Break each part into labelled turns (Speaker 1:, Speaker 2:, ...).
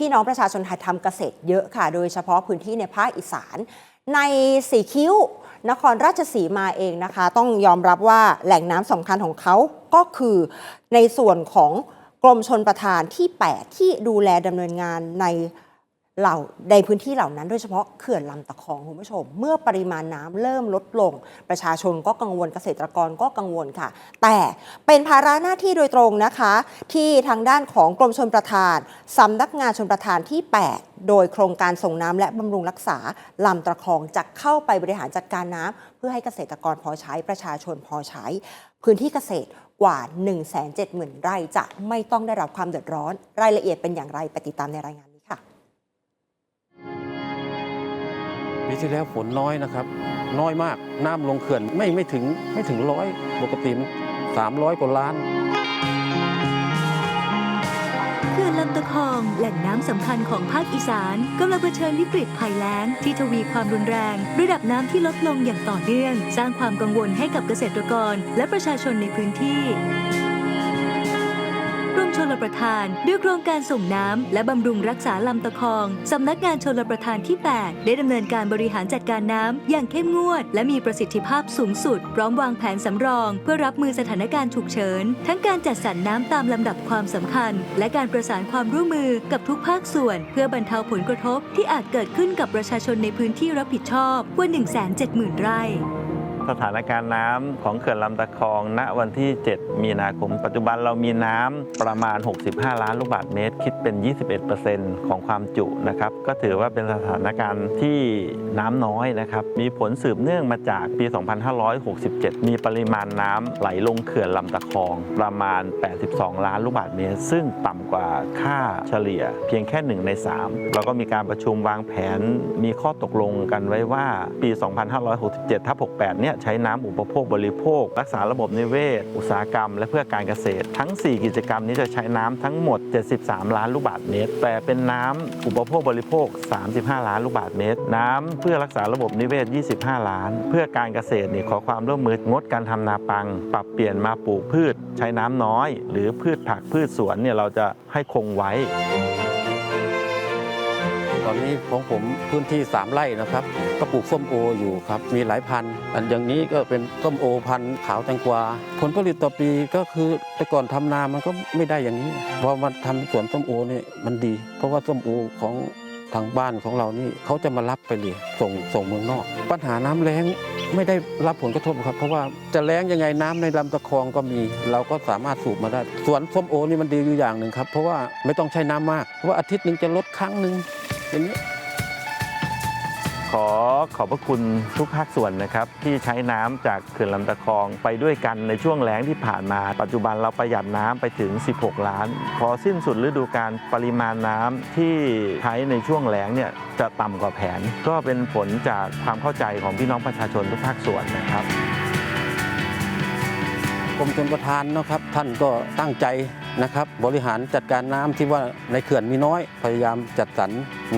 Speaker 1: พี่น้องประชาชนไทยทำเกษตรเยอะค่ะ โดยเฉพาะพื้นที่ในภาคอีสาน ในสีคิ้ว นครราชสีมาเองนะคะ ต้องยอมรับว่าแหล่งน้ำสำคัญของเขาก็คือในส่วนของกรมชนประทานที่ 8 ที่ดูแลดำเนินงานใน เหล่าในพื้นที่เหล่านั้นโดยเฉพาะเขื่อนลำตะคองคุณผู้ชม เมื่อปริมาณน้ำเริ่มลดลง ประชาชนก็กังวลเกษตรกรก็กังวลค่ะ แต่เป็นภาระหน้าที่โดยตรงนะคะ ที่ทางด้านของกรมชนประทานสำนักงานชนประทานที่ 8โดยโครงการส่งน้ำและบำรุงรักษาลำตะคองจะเข้าไปบริหารจัดการน้ำเพื่อให้เกษตรกรพอใช้ประชาชนพอใช้ พื้นที่เกษตรกว่า 170,000 ไร่จะไม่ต้องได้รับความเดือดร้อน รายละเอียดเป็นอย่างไรไปติดตามในรายงาน
Speaker 2: ปีที่แล้วฝนน้อยนะครับ น้อยมากน้ำลงเขื่อนไม่ไม่ถึงไม่ถึงร้อยปกติสามร้อยกว่าล้าน
Speaker 3: เขื่อนลำตะคองแหล่งน้ำสำคัญของภาคอีสานกำลังเผชิญวิกฤตภัยแล้งที่ทวีความรุนแรง ระดับน้ำที่ลดลงอย่างต่อเนื่อง สร้างความกังวลให้กับเกษตรกร และประชาชนในพื้นที่ ชลประทานด้วยโครงการส่งน้ำและบำรุงรักษาลำตะคองสำนักงานชลประทานที่ 8 ได้ดำเนินการบริหารจัดการน้ำอย่างเข้มงวด และมีประสิทธิภาพสูงสุด พร้อมวางแผนสำรอง เพื่อรับมือสถานการณ์ฉุกเฉิน ทั้งการจัดสรรน้ำตามลำดับความสำคัญ และการประสานความร่วมมือกับทุกภาคส่วน เพื่อบรรเทาผลกระทบที่อาจเกิดขึ้นกับประชาชนในพื้นที่รับผิดชอบกว่า170,000 ไร่
Speaker 4: สถานการณ์น้ำของเขื่อนลำตะคอง ณวันที่ 7 มีนาคม ปัจจุบันเรามีน้ำประมาณ 65 ล้านลูกบาศก์เมตร คิดเป็น 21%ของความจุนะครับ ก็ถือว่าเป็นสถานการณ์ที่น้ำน้อยนะครับ มีผลสืบเนื่องมาจากปี 2567 มีปริมาณน้ำไหลลงเขื่อนลำตะคองประมาณ 82 ล้านลูกบาศก์เมตร ซึ่งต่ำกว่าค่าเฉลี่ย เพียงแค่ 1 ใน 3 เราก็มีการประชุมวางแผนมีข้อตกลงกันไว้ว่าปี 2567ทับ68เนี่ยใช้น้ำอุปโภคบริโภค รักษาระบบนิเวศ อุตสาหกรรม และเพื่อการเกษตร ทั้ง 4 กิจกรรมนี้จะใช้น้ำทั้งหมด 73 ล้านลูกบาศก์เมตร แต่เป็นน้ำอุปโภคบริโภค 35 ล้านลูกบาศก์เมตร น้ำเพื่อรักษาระบบนิเวศ 25 ล้าน เพื่อการเกษตรนี่ขอความร่วมมืองดการทำนาปัง ปรับเปลี่ยนมาปลูกพืช ใช้น้ำน้อย หรือพืชผักพืชสวนเนี่ยเราจะให้คงไว้
Speaker 2: ตอนนี้ของผมพื้นที่ 3ไร่นะครับ ก็ปลูกส้มโออยู่ครับ มีหลายพันธุ์อันอย่างนี้ก็เป็นส้มโอพันธุ์ขาวแตงกวา ผลผลิตต่อปีก็คือแต่ก่อนทำนามันก็ไม่ได้อย่างนี้พอมาทำสวนส้มโอนี่มันดี เพราะว่าส้มโอของทางบ้านของเรานี่เขาจะมารับไปเลยส่งส่งเมืองนอก ปัญหาน้ำแล้งไม่ได้รับผลกระทบครับ เพราะว่าจะแล้งยังไงน้ำในลำตะคองก็มี เราก็สามารถสูบมาได้ สวนส้มโอนี่มันดีอยู่อย่างหนึ่งครับ เพราะว่าไม่ต้องใช้น้ำมากเพราะว่าอาทิตย์หนึ่งจะลดครั้งหนึ่ง อย่างนี้
Speaker 4: ขอขอบพระคุณทุกภาคส่วนนะครับ ที่ใช้น้ำจากเขื่อนลำตะคองไปด้วยกันในช่วงแล้งที่ผ่านมา ปัจจุบันเราประหยัดน้ำไปถึง 16 ล้าน พอสิ้นสุดฤดูการปริมาณน้ำที่ใช้ในช่วงแล้งเนี่ยจะต่ำกว่าแผน ก็เป็นผลจากความเข้าใจของพี่น้องประชาชนทุกภาคส่วนนะครับ
Speaker 2: กรมชลประทานเนาะครับ ท่านก็ตั้งใจ นะครับบริหารจัดการน้ำที่ว่าในเขื่อนมีน้อย พยายามจัดสรร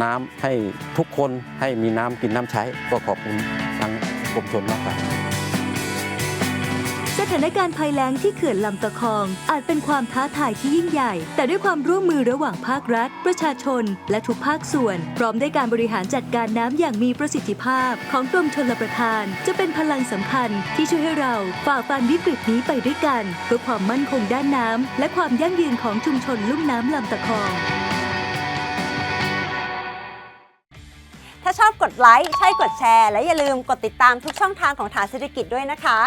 Speaker 2: น้ำให้ทุกคนให้มีน้ำกินน้ำใช้ก็ขอบคุณทางกรมชลมากครับ
Speaker 3: ถานการณ์ภัยแล้งที่เขื่อนลำตะคอง อาจเป็นความท้าทายที่ยิ่งใหญ่ แต่ด้วยความร่วมมือระหว่างภาครัฐ ประชาชน และทุกภาคส่วน พร้อมด้วยการบริหารจัดการน้ำอย่างมีประสิทธิภาพ ของกรมชลประทาน จะเป็นพลังสำคัญที่ช่วยให้เราฝ่าฟันวิกฤตนี้ไปด้วยกัน เพื่อความมั่นคงด้านน้ำและความยั่งยืนของชุมชนลุ่มน้ำลำตะคอง
Speaker 1: ถ้าชอบกดไลค์ ใช่กดแชร์ และอย่าลืมกดติดตามทุกช่องทางของฐานเศรษฐกิจด้วยนะคะ